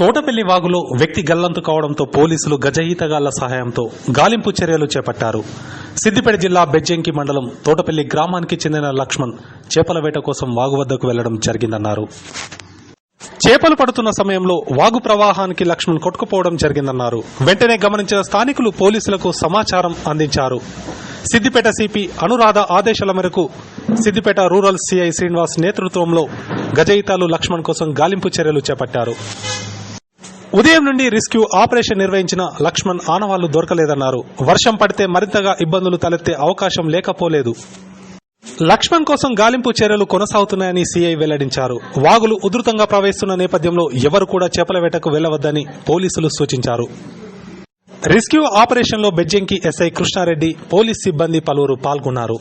తోటపల్లి వాగులో వ్యక్తి గల్లంతు కావడంతో పోలీసులు గజఈతగాళ్ళ సహాయంతో గాలింపు చర్యలు చేపట్టారు. సిద్దిపేట జిల్లా బెజ్జంకి మండలం తోటపల్లి గ్రామానికి చెందిన లక్ష్మణ్ చేపల వేట కోసం వాగు వద్దకు వెళ్ళడం జరిగిందన్నారు. చేపలు పడుతున్న సమయంలో వాగు ప్రవాహానికి లక్ష్మణ్ కొట్టుకుపోవడం జరిగిందన్నారు. వెంటనే గమనించిన స్థానికులు పోలీసులకు సమాచారం అందించారు. సిద్దిపేట సిపి అనురాధ ఆదేశాల మేరకు సిద్దిపేట రూరల్ సిఐ శ్రీనివాస్ నేతృత్వంలో గజయితాలు లక్ష్మణ్ కోసం గాలింపు చర్యలు చేపట్టారు. ఉదయం నుండి రెస్క్యూ ఆపరేషన్ నిర్వహించిన లక్ష్మణ్ ఆనవాళ్ళు దొరకలేదన్నారు. వర్షం పడితే మరింతగా ఇబ్బందులు తలెత్తే అవకాశం లేకపోలేదు. లక్ష్మణ్ కోసం గాలింపు చర్యలు కొనసాగుతున్నాయని సీఐ వెల్లడించారు. వాగులు ఉధృతంగా ప్రవహిస్తున్న నేపథ్యంలో ఎవరు కూడా చేపల వేటకు వెళ్ళవద్దని పోలీసులు సూచించారు. రెస్క్యూ ఆపరేషన్లో బెజ్జంకి ఎస్ఐ కృష్ణారెడ్డి పోలీస్ సిబ్బంది పలువురు పాల్గొన్నారు.